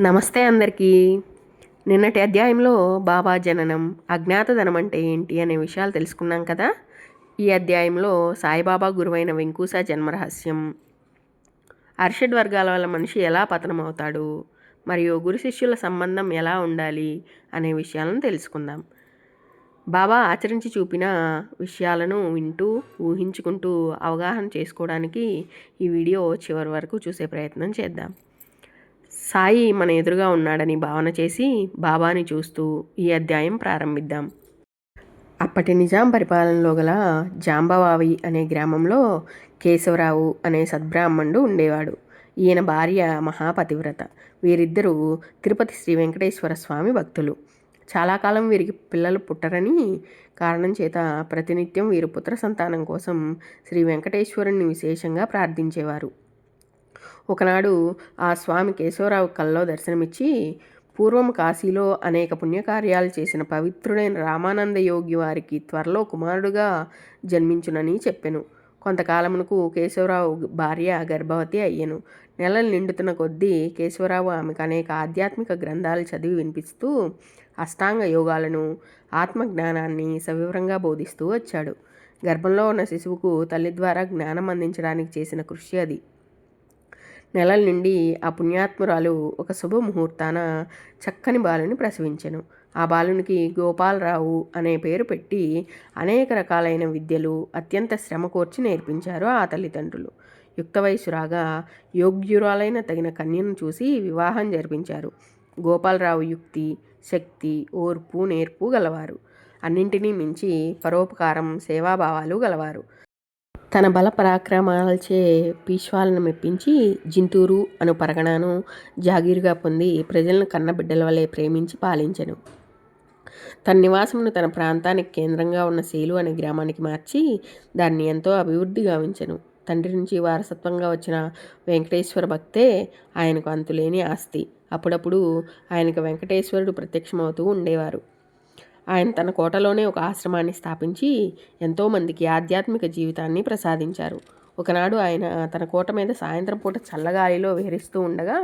నమస్తే అందరికీ. నిన్నటి అధ్యాయంలో బాబా జననం అజ్ఞాతధనం అంటే ఏంటి అనే విషయాలు తెలుసుకున్నాం కదా? ఈ అధ్యాయంలో సాయిబాబా గురువైన వెంకూస జన్మరహస్యం అర్షడ్ వర్గాల వల్ల మనిషి ఎలా పతనం అవుతాడు మరియు గురు శిష్యుల సంబంధం ఎలా ఉండాలి అనే విషయాలను తెలుసుకుందాం. బాబా ఆచరించి చూపిన విషయాలను వింటూ ఊహించుకుంటూ అవగాహన చేసుకోవడానికి ఈ వీడియో చివరి వరకు చూసే ప్రయత్నం చేద్దాం. సాయి మన ఎదురుగా ఉన్నాడని భావన చేసి బాబాని చూస్తూ ఈ అధ్యాయం ప్రారంభిద్దాం. అప్పటి నిజాం పరిపాలనలో గల జాంబవావి అనే గ్రామంలో కేశవరావు అనే సద్బ్రాహ్మణుడు ఉండేవాడు. ఈయన భార్య మహాపతివ్రత. వీరిద్దరూ తిరుపతి శ్రీ వెంకటేశ్వర స్వామి భక్తులు. చాలా కాలం వీరికి పిల్లలు పుట్టరని కారణం చేత ప్రతినిత్యం వీరు పుత్ర సంతానం కోసం శ్రీ వెంకటేశ్వరుణ్ణి విశేషంగా ప్రార్థించేవారు. ఒకనాడు ఆ స్వామి కేశవరావు కల్లో దర్శనమిచ్చి పూర్వం కాశీలో అనేక పుణ్యకార్యాలు చేసిన పవిత్రుడైన రామానంద యోగి వారికి త్వరలో కుమారుడుగా జన్మించునని చెప్పెను. కొంతకాలమునకు కేశవరావు భార్య గర్భవతి అయ్యను. నెలలు నిండుతున్న కొద్దీ కేశవరావు ఆమెకు అనేక ఆధ్యాత్మిక గ్రంథాలు చదివి వినిపిస్తూ అష్టాంగ యోగాలను ఆత్మజ్ఞానాన్ని సవివరంగా బోధిస్తూ వచ్చాడు. గర్భంలో ఉన్న శిశువుకు తల్లి ద్వారా జ్ఞానం అందించడానికి చేసిన కృషి అది. నెలల నుండి ఆ పుణ్యాత్మురాలు ఒక శుభముహూర్తాన చక్కని బాలుని ప్రసవించెను. ఆ బాలునికి గోపాలరావు అనే పేరు పెట్టి అనేక రకాలైన విద్యలు అత్యంత శ్రమ కోర్చి నేర్పించారు ఆ తల్లిదండ్రులు. యుక్త వయసు రాగా యోగ్యురాలైన తగిన కన్యను చూసి వివాహం జరిపించారు. గోపాలరావు యుక్తి శక్తి ఓర్పు నేర్పు గలవారు. అన్నింటినీ మించి పరోపకారం సేవాభావాలు గలవారు. తన బల పరాక్రమాలచే పీష్వాలను మెప్పించి జింతూరు అను పరగణను జాగీరుగా పొంది ప్రజలను కన్నబిడ్డల వలె ప్రేమించి పాలించెను. తన నివాసమును తన ప్రాంతానికి కేంద్రంగా ఉన్న సేలు అనే గ్రామానికి మార్చి దాన్ని ఎంతో అభివృద్ధి గావించెను. తండ్రి నుంచి వారసత్వంగా వచ్చిన వెంకటేశ్వర భక్తే ఆయనకు అంతులేని ఆస్తి. అప్పుడప్పుడు ఆయనకు వెంకటేశ్వరుడు ప్రత్యక్షమవుతూ ఉండేవారు. ఆయన తన కోటలోనే ఒక ఆశ్రమాన్ని స్థాపించి ఎంతోమందికి ఆధ్యాత్మిక జీవితాన్ని ప్రసాదించారు. ఒకనాడు ఆయన తన కోట మీద సాయంత్రం పూట చల్లగాలిలో విహరిస్తూ ఉండగా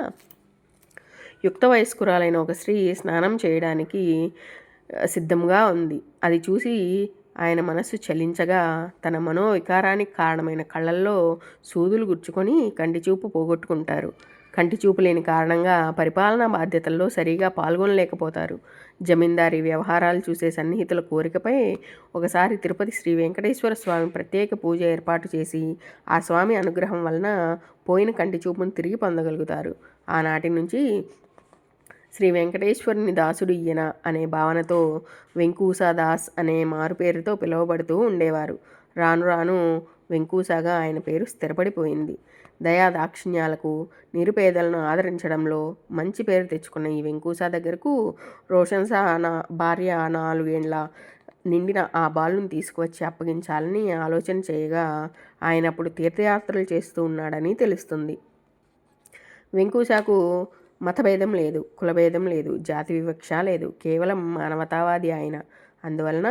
యుక్త వయస్కురాలైన ఒక స్త్రీ స్నానం చేయడానికి సిద్ధంగా ఉంది. అది చూసి ఆయన మనస్సు చలించగా తన మనోవికారానికి కారణమైన కళ్ళల్లో సూదులు గుచ్చుకొని కంటి చూపు పోగొట్టుకుంటారు. కంటి చూపు లేని కారణంగా పరిపాలనా బాధ్యతల్లో సరిగా పాల్గొనలేకపోతారు. జమీందారీ వ్యవహారాలు చూసే సన్నిహితుల కోరికపై ఒకసారి తిరుపతి శ్రీ వెంకటేశ్వర స్వామి ప్రత్యేక పూజ ఏర్పాటు చేసి ఆ స్వామి అనుగ్రహం వలన పోయిన కంటి చూపును తిరిగి పొందగలుగుతారు. ఆనాటి నుంచి శ్రీ వెంకటేశ్వరుని దాసుడు ఈయన అనే భావనతో వెంకూసాదాస్ అనే మారు పేరుతో పిలువబడుతూ ఉండేవారు. రాను రాను వెంకూసాగా ఆయన పేరు స్థిరపడిపోయింది. దయా దాక్షిణ్యాలకు నిరుపేదలను ఆదరించడంలో మంచి పేరు తెచ్చుకున్న ఈ వెంకూసా దగ్గరకు రోషన్సా నా భార్య నాలుగేండ్ల నిండిన ఆ బాలుని తీసుకువచ్చి అప్పగించాలని ఆలోచన చేయగా ఆయన అప్పుడు తీర్థయాత్రలు చేస్తూ ఉన్నాడని తెలుస్తుంది. వెంకూసాకు మతభేదం లేదు కులభేదం లేదు జాతి వివక్ష లేదు కేవలం మానవతావాది ఆయన. అందువలన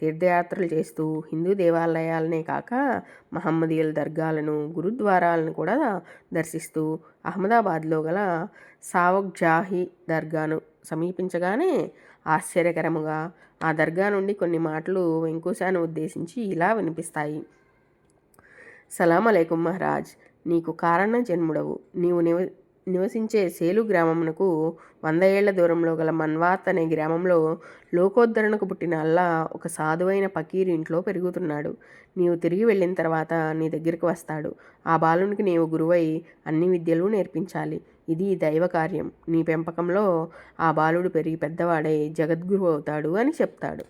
తీర్థయాత్రలు చేస్తూ హిందూ దేవాలయాలనే కాక మహమ్మదీయుల దర్గాలను గురుద్వారాలను కూడా దర్శిస్తూ అహ్మదాబాద్లో గల సావక్జాహి దర్గాను సమీపించగానే ఆశ్చర్యకరముగా ఆ దర్గా నుండి కొన్ని మాటలు వెంకుశాను ఉద్దేశించి ఇలా వినిపిస్తాయి. సలాం అలైకుం మహారాజ్ నీకు కారణ జన్ముడవు. నీవు నివ నివసించే సేలు గ్రామమునకు వంద ఏళ్ళ దూరంలో గల మన్వాత్ అనే గ్రామంలో లోకోద్ధరణకు పుట్టిన అల్లా ఒక సాధువైన పకీర్ ఇంట్లో పెరుగుతున్నాడు. నీవు తిరిగి వెళ్ళిన తర్వాత నీ దగ్గరికి వస్తాడు. ఆ బాలునికి నీవు గురువై అన్ని విద్యలు నేర్పించాలి. ఇది దైవ కార్యం. నీ పెంపకంలో ఆ బాలుడు పెరిగి పెద్దవాడై జగద్గురు అవుతాడు అని చెప్తాడు.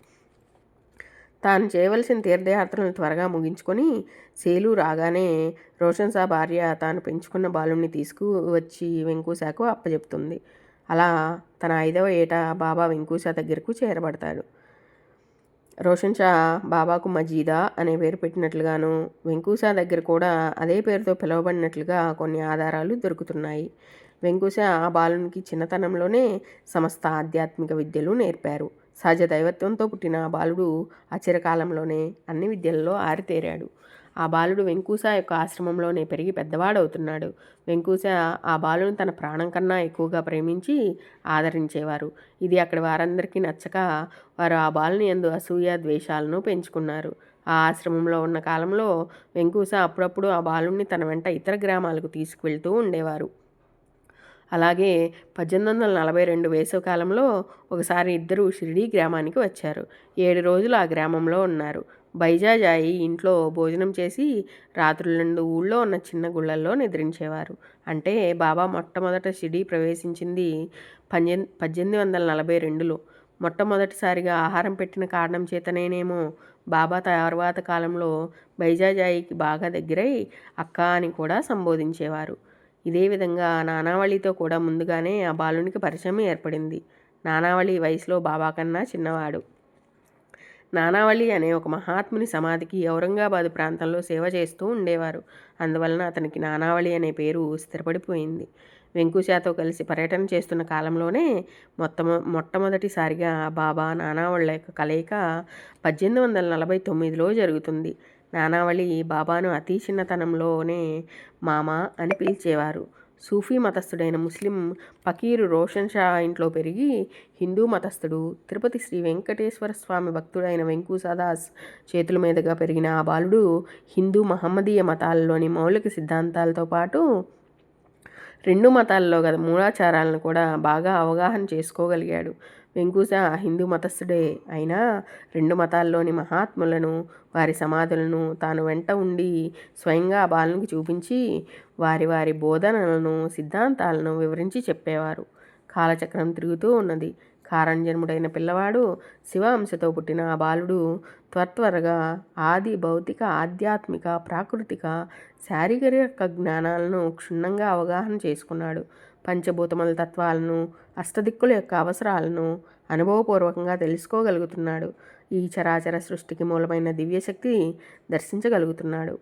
తాను చేయవలసిన తీర్థయాత్రలను త్వరగా ముగించుకొని సేలు రాగానే రోషన్ సా భార్య తాను పెంచుకున్న బాలుని తీసుకువచ్చి వెంకూశాకు అప్పచెప్తుంది అలా తన ఐదవ ఏట బాబా వెంకూశ దగ్గరకు చేరబడతాడు. రోషన్ షా బాబాకు మజీదా అనే పేరు పెట్టినట్లుగాను వెంకూసా దగ్గర కూడా అదే పేరుతో పిలువబడినట్లుగా కొన్ని ఆధారాలు దొరుకుతున్నాయి. వెంకూస ఆ బాలునికి చిన్నతనంలోనే సమస్త ఆధ్యాత్మిక విద్యలు నేర్పారు. సహజ దైవత్వంతో పుట్టిన బాలుడు అచిరకాలంలోనే అన్ని విద్యలలో ఆరితేరాడు. ఆ బాలుడు వెంకూస యొక్క ఆశ్రమంలోనే పెరిగి పెద్దవాడవుతున్నాడు. వెంకూస ఆ బాలుని తన ప్రాణం కన్నా ఎక్కువగా ప్రేమించి ఆదరించేవారు. ఇది అక్కడి వారందరికీ నచ్చక వారు ఆ బాలుని ఎందు అసూయ ద్వేషాలను పెంచుకున్నారు. ఆ ఆశ్రమంలో ఉన్న కాలంలో వెంకూస అప్పుడప్పుడు ఆ బాలుణ్ణి తన వెంట ఇతర గ్రామాలకు తీసుకువెళ్తూ ఉండేవారు. అలాగే పద్దెనిమిది వందల నలభై రెండు వేసవికాలంలో ఒకసారి ఇద్దరు షిరిడీ గ్రామానికి వచ్చారు. ఏడు రోజులు ఆ గ్రామంలో ఉన్నారు. బైజాజాయి ఇంట్లో భోజనం చేసి రాత్రులందు ఊళ్ళో ఉన్న చిన్న గుళ్ళల్లో నిద్రించేవారు. అంటే బాబా మొట్టమొదట షిరిడీ ప్రవేశించింది పద్దెనిమిది పద్దెనిమిది వందల నలభై రెండులో. మొట్టమొదటిసారిగా ఆహారం పెట్టిన కారణం చేతనేనేమో బాబా తర్వాత కాలంలో బైజాజాయికి బాగా దగ్గరై అక్క అని కూడా సంబోధించేవారు. ఇదే విధంగా నానావళితో కూడా ముందుగానే ఆ బాలునికి పరిచయం ఏర్పడింది. నానావళి వయసులో బాబా కన్నా చిన్నవాడు. నానావళి అనే ఒక మహాత్ముని సమాధికి ఔరంగాబాద్ ప్రాంతంలో సేవ చేస్తూ ఉండేవారు. అందువలన అతనికి నానావళి అనే పేరు స్థిరపడిపోయింది. వెంకుశాతో కలిసి పర్యటన చేస్తున్న కాలంలోనే మొత్తం మొట్టమొదటిసారిగా బాబా నానావళ్ళ యొక్క కలయిక పద్దెనిమిది వందల నలభై తొమ్మిదిలో జరుగుతుంది. నానావళి బాబాను అతి చిన్నతనంలోనే మామ అని పిలిచేవారు. సూఫీ మతస్థుడైన ముస్లిం పకీరు రోషన్ షా ఇంట్లో పెరిగి హిందూ మతస్థుడు. తిరుపతి శ్రీ వెంకటేశ్వర స్వామి భక్తుడైన వెంకూసాదాస్ చేతుల మీదుగా పెరిగిన ఆ బాలుడు హిందూ మహమ్మదీయ మతాలలోని మౌలిక సిద్ధాంతాలతో పాటు రెండు మతాల్లో గల మూలాచారాలను కూడా బాగా అవగాహన చేసుకోగలిగాడు. వెంకూస హిందూ మతస్థుడే అయినా రెండు మతాల్లోని మహాత్ములను వారి సమాధులను తాను వెంట ఉండి స్వయంగా బాలునికి చూపించి వారి వారి బోధనలను సిద్ధాంతాలను వివరించి చెప్పేవారు. కాలచక్రం తిరుగుతూ ఉన్నది. కారంజన్ముడైన పిల్లవాడు శివ అంశతో పుట్టిన ఆ బాలుడు త్వరత్వరగా ఆది భౌతిక ఆధ్యాత్మిక ప్రాకృతిక శారీరక జ్ఞానాలను క్షుణ్ణంగా అవగాహన చేసుకున్నాడు. పంచభూతముల తత్వాలను అష్టదిక్కుల యొక్క అవసరాలను అనుభవపూర్వకంగా తెలుసుకోగలుగుతున్నాడు. ఈ చరాచర సృష్టికి మూలమైన దివ్యశక్తి దర్శించగలుగుతున్నాడు.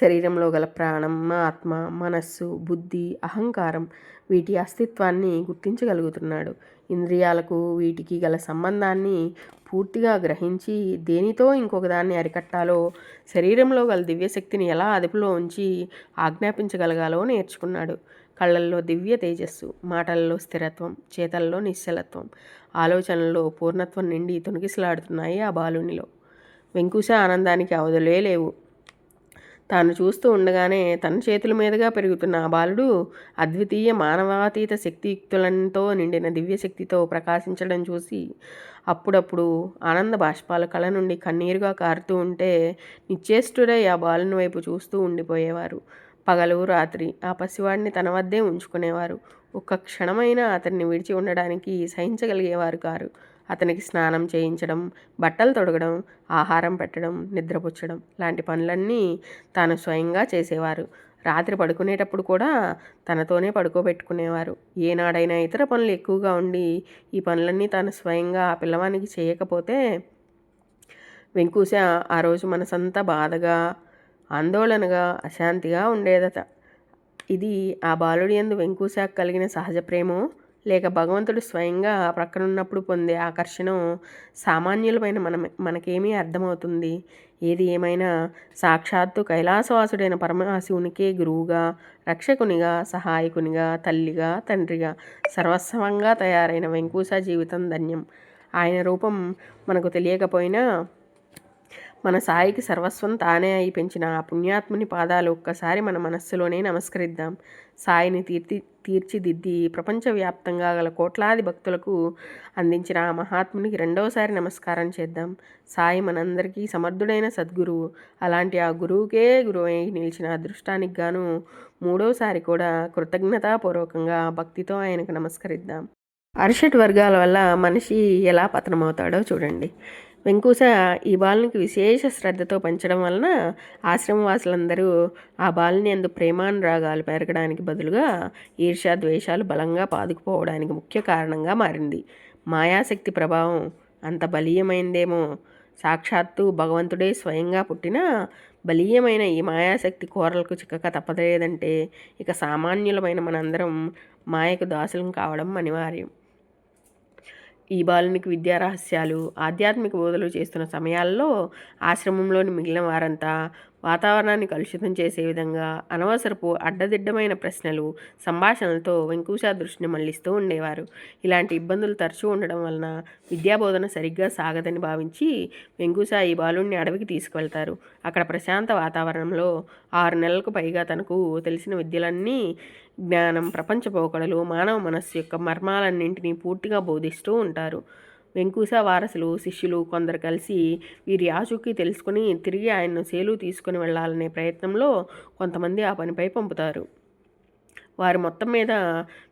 శరీరంలో గల ప్రాణం ఆత్మ మనస్సు బుద్ధి అహంకారం వీటి అస్తిత్వాన్ని గుర్తించగలుగుతున్నాడు. ఇంద్రియాలకు వీటికి గల సంబంధాన్ని పూర్తిగా గ్రహించి దేనితో ఇంకొక దాన్ని అరికట్టాలో శరీరంలో గల దివ్యశక్తిని ఎలా అదుపులో ఉంచి ఆజ్ఞాపించగలగాలో నేర్చుకున్నాడు. కళ్ళల్లో దివ్య తేజస్సు మాటల్లో స్థిరత్వం చేతల్లో నిశ్చలత్వం ఆలోచనల్లో పూర్ణత్వం నిండి తొనికిసలాడుతున్నాయి ఆ బాలునిలో. వెంకుశ ఆనందానికి అవధులే లేవు. తాను చూస్తూ ఉండగానే తన చేతుల మీదుగా పెరుగుతున్న ఆ బాలుడు అద్వితీయ మానవాతీత శక్తియుక్తులతో నిండిన దివ్యశక్తితో ప్రకాశించడం చూసి అప్పుడప్పుడు ఆనంద బాష్పాల కళ నుండి కన్నీరుగా కారుతూ ఉంటే నిశ్చేష్టుడై ఆ బాలుని వైపు చూస్తూ ఉండిపోయేవారు. పగలు రాత్రి. ఆ పసివాడిని తన వద్దే ఉంచుకునేవారు. ఒక్క క్షణమైనా అతన్ని విడిచి ఉండడానికి సహించగలిగేవారు కారు. అతనికి స్నానం చేయించడం బట్టలు తొడగడం ఆహారం పెట్టడం నిద్రపుచ్చడం లాంటి పనులన్నీ తాను స్వయంగా చేసేవారు. రాత్రి పడుకునేటప్పుడు కూడా తనతోనే పడుకోబెట్టుకునేవారు. ఏనాడైనా ఇతర పనులు ఎక్కువగా ఉండి ఈ పనులన్నీ తాను స్వయంగా ఆ పిల్లవానికి చేయకపోతే వెంకూశ ఆ రోజు మనసంతా బాధగా ఆందోళనగా అశాంతిగా ఉండేదట. ఇది ఆ బాలుడి ఎందు వెంకూశాకు కలిగిన సహజ ప్రేమో లేక భగవంతుడు స్వయంగా ప్రక్కనున్నప్పుడు పొందే ఆకర్షణ సామాన్యులమైన మన మనకేమీ అర్థమవుతుంది? ఏది ఏమైనా సాక్షాత్తు కైలాసవాసుడైన పరమశివునికే గురువుగా రక్షకునిగా సహాయకునిగా తల్లిగా తండ్రిగా సర్వస్వంగా తయారైన వెంకూస జీవితం ధన్యం. ఆయన రూపం మనకు తెలియకపోయినా మన సాయికి సర్వస్వం తానే అయి పెంచిన ఆ పుణ్యాత్ముని పాదాలు ఒక్కసారి మన మనస్సులోనే నమస్కరిద్దాం. సాయిని తీర్చి తీర్చిదిద్ది ప్రపంచవ్యాప్తంగా గల కోట్లాది భక్తులకు అందించిన ఆ మహాత్మునికి రెండవసారి నమస్కారం చేద్దాం. సాయి మనందరికీ సమర్థుడైన సద్గురువు అలాంటి ఆ గురువుకే గురువై నిలిచిన అదృష్టానికి గాను మూడోసారి కూడా కృతజ్ఞతాపూర్వకంగా భక్తితో ఆయనకు నమస్కరిద్దాం. అరిషట్ వర్గాల వల్ల మనిషి ఎలా పతనమవుతాడో చూడండి. వెంకూస ఈ బాలునికి విశేష శ్రద్ధతో పెంచడం వలన ఆశ్రమవాసులందరూ ఆ బాలుని అందు ప్రేమానురాగాలు పెరగడానికి బదులుగా ఈర్ష్యా ద్వేషాలు బలంగా పాదుకుపోవడానికి ముఖ్య కారణంగా మారింది. మాయాశక్తి ప్రభావం అంత బలీయమైందేమో. సాక్షాత్తు భగవంతుడే స్వయంగా పుట్టిన బలీయమైన ఈ మాయాశక్తి కోరలకు చిక్కక తప్పలేదంటే ఇక సామాన్యులమైన మనందరం మాయకు దాసులం కావడం అనివార్యం. ఈ బాలునికి విద్యా రహస్యాలు ఆధ్యాత్మిక బోధలు చేస్తున్న సమయాల్లో ఆశ్రమంలోని మిగిలిన వారంతా వాతావరణాన్ని కలుషితం చేసే విధంగా అనవసరపు అడ్డదిడ్డమైన ప్రశ్నలు సంభాషణలతో వెంకూష దృష్టిని మళ్ళిస్తూ ఉండేవారు. ఇలాంటి ఇబ్బందులు తరచూ ఉండడం వలన విద్యాబోధన సరిగ్గా సాగదని భావించి వెంకూష ఈ బాలుడిని అడవికి తీసుకువెళ్తారు. అక్కడ ప్రశాంత వాతావరణంలో ఆరు నెలలకు పైగా తనకు తెలిసిన విద్యలన్నీ జ్ఞానం ప్రపంచ పోకడలు మానవ మనస్సు యొక్క మర్మాలన్నింటినీ పూర్తిగా బోధిస్తూ ఉంటారు. వెంకూస వారసులు శిష్యులు కొందరు కలిసి వీరి ఆచూకీ తెలుసుకుని తిరిగి ఆయన్ను సేలు తీసుకుని వెళ్ళాలనే ప్రయత్నంలో కొంతమంది ఆ పనిపై పంపుతారు. వారు మొత్తం మీద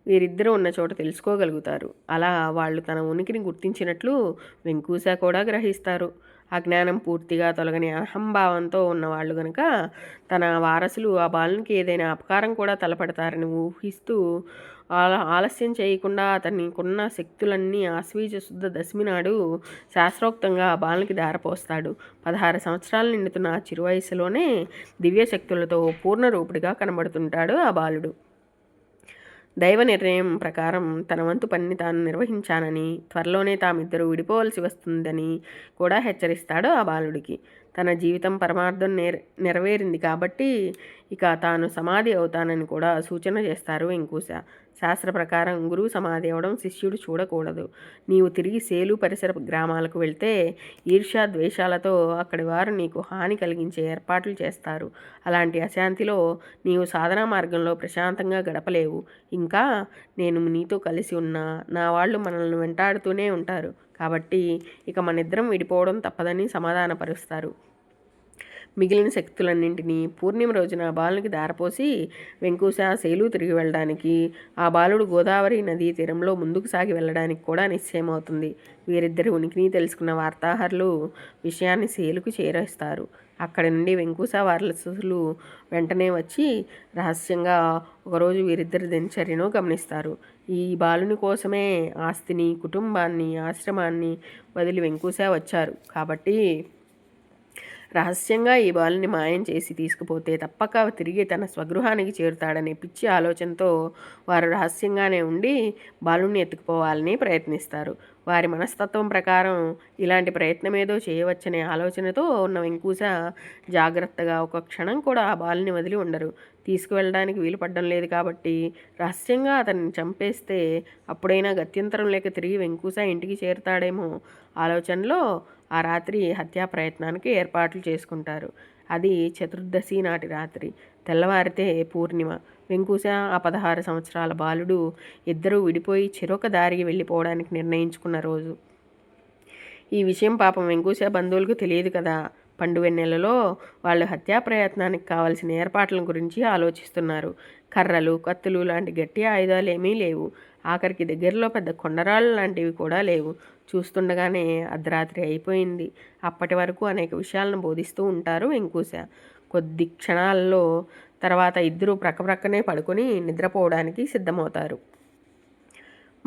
వీరిద్దరూ ఉన్న చోట తెలుసుకోగలుగుతారు. అలా వాళ్ళు తన ఉనికిని గుర్తించినట్లు వెంకూస కూడా గ్రహిస్తారు. అజ్ఞానం పూర్తిగా తొలగని అహంభావంతో ఉన్నవాళ్ళు గనుక తన వారసులు ఆ బాలునికి ఏదైనా అపకారం కూడా తలపడతారని ఊహిస్తూ ఆలస్యం చేయకుండా అతనికున్న శక్తులన్నీ ఆశ్వీజ శుద్ధ దశమి నాడు శాస్త్రోక్తంగా ఆ బాలునికి దారపోస్తాడు. పదహారు సంవత్సరాలు నిండుతున్న చిరువయసులోనే దివ్యశక్తులతో దివ్య శక్తులతో పూర్ణరూపుడిగా కనబడుతుంటాడు ఆ బాలుడు. దైవ నిర్ణయం ప్రకారం తన వంతు పనిని తాను నిర్వహించానని త్వరలోనే తామిద్దరూ విడిపోవలసి వస్తుందని కూడా హెచ్చరిస్తాడు ఆ బాలుడికి. తన జీవితం పరమార్థం నేర్ నెరవేరింది కాబట్టి ఇక తాను సమాధి అవుతానని కూడా సూచన చేస్తారు వెంకూస. శాస్త్ర ప్రకారం గురువు సమాధి అవడం శిష్యుడు చూడకూడదు. నీవు తిరిగి సేలు పరిసర గ్రామాలకు వెళ్తే ఈర్ష్యా ద్వేషాలతో అక్కడి వారు నీకు హాని కలిగించే ఏర్పాట్లు చేస్తారు. అలాంటి అశాంతిలో నీవు సాధనా మార్గంలో ప్రశాంతంగా గడపలేవు. ఇంకా నేను నీతో కలిసి ఉన్నా నా వాళ్ళు మనల్ని వెంటాడుతూనే ఉంటారు. కాబట్టి ఇక మనిద్దరం విడిపోవడం తప్పదని సమాధానపరుస్తారు. మిగిలిన శక్తులన్నింటినీ పూర్ణిమ రోజున బాలునికి దారపోసి వెంకూశ శైలు తిరిగి వెళ్ళడానికి ఆ బాలుడు గోదావరి నదీ తీరంలో ముందుకు సాగి వెళ్ళడానికి కూడా నిశ్చయమవుతుంది. వీరిద్దరి ఉనికిని తెలుసుకున్న వార్తాహరులు విషయాన్ని శైలుకు చేరేస్తారు. అక్కడి నుండి వెంకూస వారసులు వెంటనే వచ్చి రహస్యంగా ఒకరోజు వీరిద్దరి దినచర్యను గమనిస్తారు. ఈ బాలుని కోసమే ఆస్తిని కుటుంబాన్ని ఆశ్రమాన్ని వదిలి వెంకూస వచ్చారు. కాబట్టి రహస్యంగా ఈ బాలుని మాయం చేసి తీసుకుపోతే తప్పక తిరిగి తన స్వగృహానికి చేరుతాడనే పిచ్చి ఆలోచనతో వారు రహస్యంగానే ఉండి బాలుని ఎత్తుకుపోవాలని ప్రయత్నిస్తారు. వారి మనస్తత్వం ప్రకారం ఇలాంటి ప్రయత్నం ఏదో చేయవచ్చనే ఆలోచనతో ఉన్న వెంకూస జాగ్రత్తగా ఒక క్షణం కూడా ఆ బాలుని వదిలి ఉండరు. తీసుకువెళ్ళడానికి వీలు పడ్డం లేదు కాబట్టి రహస్యంగా అతన్ని చంపేస్తే అప్పుడైనా గత్యంతరం లేక తిరిగి వెంకూస ఇంటికి చేరుతాడేమో ఆలోచనలో ఆ రాత్రి హత్యా ప్రయత్నానికి ఏర్పాట్లు చేసుకుంటారు. అది చతుర్దశి నాటి రాత్రి. తెల్లవారితే పూర్ణిమ. వెంకూస ఆ పదహారు సంవత్సరాల బాలుడు ఇద్దరూ విడిపోయి చిరొక దారికి వెళ్ళిపోవడానికి నిర్ణయించుకున్న రోజు. ఈ విషయం పాపం వెంకూస బంధువులకు తెలియదు కదా. పండువెన్నెలలో వాళ్ళు హత్యా ప్రయత్నానికి కావలసిన ఏర్పాట్ల గురించి ఆలోచిస్తున్నారు. కర్రలు కత్తులు లాంటి గట్టి ఆయుధాలు ఏమీ లేవు. ఆఖరికి దగ్గరలో పెద్ద కొండరాళ్ళు లాంటివి కూడా లేవు. చూస్తుండగానే అర్ధరాత్రి అయిపోయింది. అప్పటి వరకు అనేక విషయాలను బోధిస్తూ ఉంటారు వెంకూశ కొద్ది క్షణాల్లో తర్వాత ఇద్దరు ప్రక్కప్రక్కనే పడుకొని నిద్రపోవడానికి సిద్ధమవుతారు.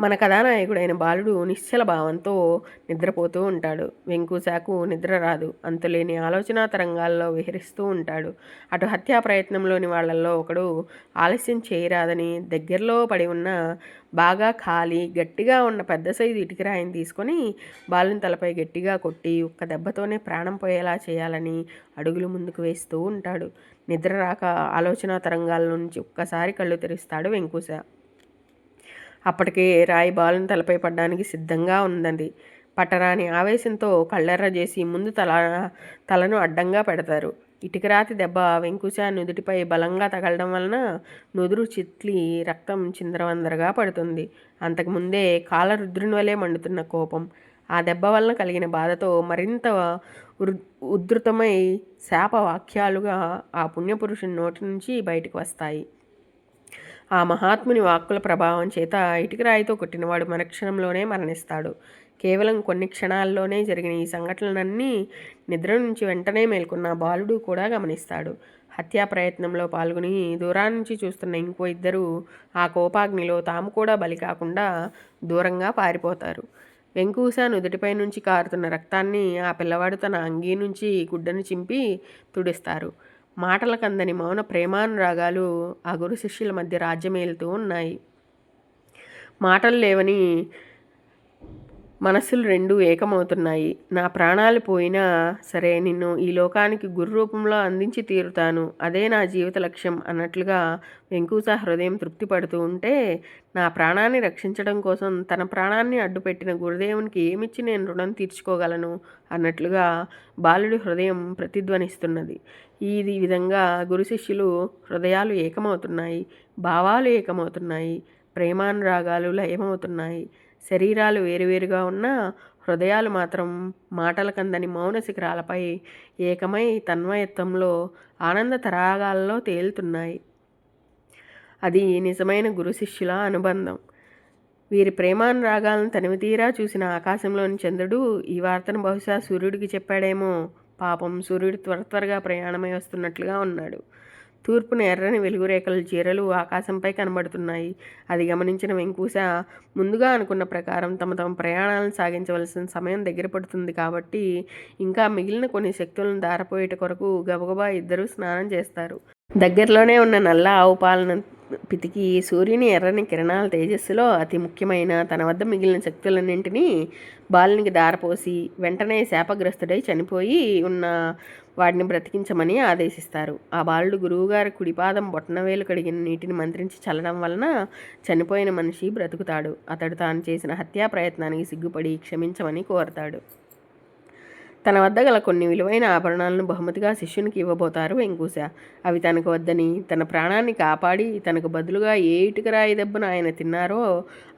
మన కథానాయకుడైన బాలుడు నిశ్చల భావంతో నిద్రపోతూ ఉంటాడు. వెంకుశాకు నిద్ర రాదు. అంతులేని ఆలోచనా తరంగాల్లో విహరిస్తూ ఉంటాడు. అటు హత్యా ప్రయత్నంలోని వాళ్ళల్లో ఒకడు ఆలస్యం చేయరాదని దగ్గరలో పడి ఉన్న బాగా ఖాళీ గట్టిగా ఉన్న పెద్ద సైజు ఇటుకరాయిని తీసుకొని బాలుని తలపై గట్టిగా కొట్టి ఒక్క దెబ్బతోనే ప్రాణం పోయేలా చేయాలని అడుగులు ముందుకు వేస్తూ ఉంటాడు. నిద్ర రాక ఆలోచన తరంగాల నుంచి ఒక్కసారి కళ్ళు తెరుస్తాడు వెంకుశ అప్పటికే రాయి బాలుని తలపై పడ్డానికి సిద్ధంగా ఉందండి పట్టరాని ఆవేశంతో కళ్ళెర్ర చేసి ముందు తల తలను అడ్డంగా పెడతారు. ఇటుకరాతి దెబ్బ వెంకుశ నుదుటిపై బలంగా తగలడం వలన నుదురు చిట్లి రక్తం చిందరవందరగా పడుతుంది. అంతకుముందే కాలరుద్రుని వలె మండుతున్న కోపం. ఆ దెబ్బ వలన కలిగిన బాధతో మరింత ఉధృతమై శాప వాక్యాలుగా ఆ పుణ్యపురుషుని నోటి నుంచి బయటకు వస్తాయి. ఆ మహాత్ముని వాక్కుల ప్రభావం చేత ఇటుకరాయితో కొట్టినవాడు మరక్షణంలోనే మరణిస్తాడు. కేవలం కొన్ని క్షణాల్లోనే జరిగిన ఈ సంఘటనలన్నీ నిద్ర నుంచి వెంటనే మేల్కొన్న బాలుడు కూడా గమనిస్తాడు. హత్యా ప్రయత్నంలో పాల్గొని దూరా నుంచి చూస్తున్న ఇంకో ఇద్దరు ఆ కోపాగ్నిలో తాము కూడా బలి కాకుండా దూరంగా పారిపోతారు. వెంకూస నుదుటిపై నుంచి కారుతున్న రక్తాన్ని ఆ పిల్లవాడు తన అంగీ నుంచి గుడ్డను చింపి తుడిస్తారు. మాటలకందని మౌన ప్రేమానురాగాలు ఆ గురు శిష్యుల మధ్య రాజ్యమేలుతూ ఉన్నాయి. మాటలు లేవని మనస్సులు రెండు ఏకమవుతున్నాయి. నా ప్రాణాలు పోయినా సరే నిన్ను ఈ లోకానికి గురు రూపంలో అందించి తీరుతాను. అదే నా జీవిత లక్ష్యం అన్నట్లుగా వెంకూస హృదయం తృప్తి పడుతూ ఉంటే నా ప్రాణాన్ని రక్షించడం కోసం తన ప్రాణాన్ని అడ్డుపెట్టిన గురుదేవునికి ఏమిచ్చి నేను రుణం తీర్చుకోగలను? అన్నట్లుగా బాలుడి హృదయం ప్రతిధ్వనిస్తున్నది. ఈ విధంగా గురు శిష్యులు హృదయాలు ఏకమవుతున్నాయి భావాలు ఏకమవుతున్నాయి ప్రేమానురాగాలు లయమవుతున్నాయి. శరీరాలు వేరువేరుగా ఉన్నా హృదయాలు మాత్రం మాటల కందని మౌన శిఖరాలపై ఏకమై తన్మయత్వంలో ఆనంద తరాగాల్లో తేలుతున్నాయి. అది నిజమైన గురు శిష్యుల అనుబంధం. వీరి ప్రేమానురాగాలను తనివితీరా చూసిన ఆకాశంలోని చంద్రుడు ఈ వార్తను బహుశా సూర్యుడికి చెప్పాడేమో పాపం సూర్యుడు త్వర త్వరగా ప్రయాణమై వస్తున్నట్లుగా ఉన్నాడు. తూర్పున ఎర్రని వెలుగురేఖల చీరలు ఆకాశంపై కనబడుతున్నాయి. అది గమనించిన వెంకూస ముందుగా అనుకున్న ప్రకారం తమ తమ ప్రయాణాలను సాగించవలసిన సమయం దగ్గర పడుతుంది కాబట్టి ఇంకా మిగిలిన కొన్ని శక్తులను దారపోయేట కొరకు గబగబా ఇద్దరూ స్నానం చేస్తారు. దగ్గరలోనే ఉన్న నల్ల ఆవు పాలను పితికి సూర్యుని ఎర్రని కిరణాల తేజస్సులో అతి ముఖ్యమైన తన వద్ద మిగిలిన శక్తులన్నింటినీ బాలునికి దారపోసి వెంటనే శాపగ్రస్తుడై చనిపోయి ఉన్న వాడిని బ్రతికించమని ఆదేశిస్తారు. ఆ బాలుడు గురువుగారి కుడిపాదం బొట్టనవేలు కడిగిన నీటిని మంత్రించి చల్లడం వలన చనిపోయిన మనిషి బ్రతుకుతాడు. అతడు తాను చేసిన హత్యా ప్రయత్నానికి సిగ్గుపడి క్షమించమని కోరతాడు. తన వద్ద గల కొన్ని విలువైన ఆభరణాలను బహుమతిగా శిష్యునికి ఇవ్వబోతారు వెంకూశ అవి తనకు వద్దని తన ప్రాణాన్ని కాపాడి తనకు బదులుగా ఏ ఇటుక రాయి దెబ్బను ఆయన తిన్నారో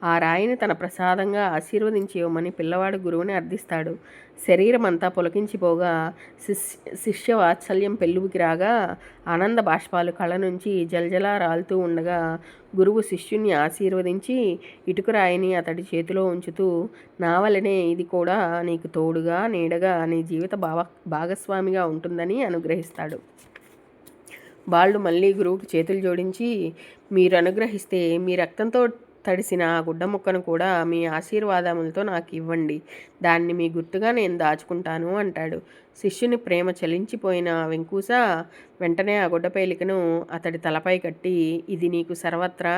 ఆ రాయిని తన ప్రసాదంగా ఆశీర్వదించి ఇవ్వమని పిల్లవాడు గురువుని అర్థిస్తాడు. శరీరం అంతా పులకించిపోగా శిష్య శిష్య వాత్సల్యం పెళ్ళుకి రాగా ఆనంద బాష్పాలు కళ నుంచి జలజలా రాలుతూ ఉండగా గురువు శిష్యుని ఆశీర్వదించి ఇటుకురాయిని అతడి చేతిలో ఉంచుతూ నా వలనే ఇది కూడా నీకు తోడుగా నీడగా నీ జీవిత భావ భాగస్వామిగా ఉంటుందని అనుగ్రహిస్తాడు. బాలుడు మళ్ళీ గురువుకి చేతులు జోడించి మీరు అనుగ్రహిస్తే మీ రక్తంతో తడిసిన ఆ గుడ్డ ముక్కను కూడా మీ ఆశీర్వాదములతో నాకు ఇవ్వండి. దాన్ని మీ గుర్తుగా నేను దాచుకుంటాను అంటాడు. శిష్యుని ప్రేమ చలించిపోయిన వెంకూస వెంటనే ఆ గుడ్డ పేలికను అతడి తలపై కట్టి ఇది నీకు సర్వత్రా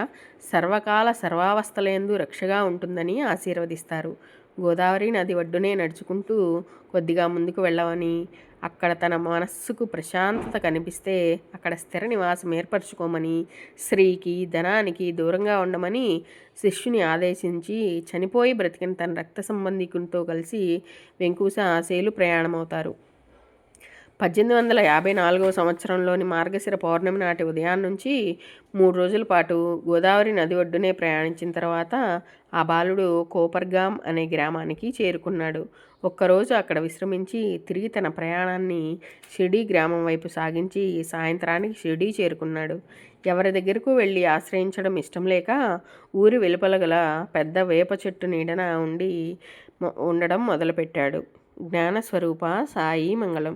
సర్వకాల సర్వావస్థలందు రక్షగా ఉంటుందని ఆశీర్వదిస్తారు. గోదావరి నది ఒడ్డునే నడుచుకుంటూ కొద్దిగా ముందుకు వెళ్ళవని అక్కడ తన మనస్సుకు ప్రశాంతత కనిపిస్తే అక్కడ స్థిర నివాసం ఏర్పరచుకోమని స్త్రీకి ధనానికి దూరంగా ఉండమని శిష్యుని ఆదేశించి చనిపోయి బ్రతికిన తన రక్త సంబంధికునితో కలిసి వెంకూస ఆశేలు ప్రయాణమవుతారు. పద్దెనిమిది వందల యాభై నాలుగవ సంవత్సరంలోని మార్గశిర పౌర్ణమి నాటి ఉదయం నుంచి మూడు రోజుల పాటు గోదావరి నది ఒడ్డునే ప్రయాణించిన తర్వాత ఆ బాలుడు కోపర్గాం అనే గ్రామానికి చేరుకున్నాడు. ఒక్కరోజు అక్కడ విశ్రమించి తిరిగి తన ప్రయాణాన్ని షిడీ గ్రామం వైపు సాగించి సాయంత్రానికి షిడీ చేరుకున్నాడు. ఎవరి దగ్గరకు వెళ్ళి ఆశ్రయించడం ఇష్టం లేక ఊరి వెలుపల గల పెద్ద వేప చెట్టు నీడన ఉండి ఉండడం మొదలుపెట్టాడు. జ్ఞానస్వరూప సాయి మంగళం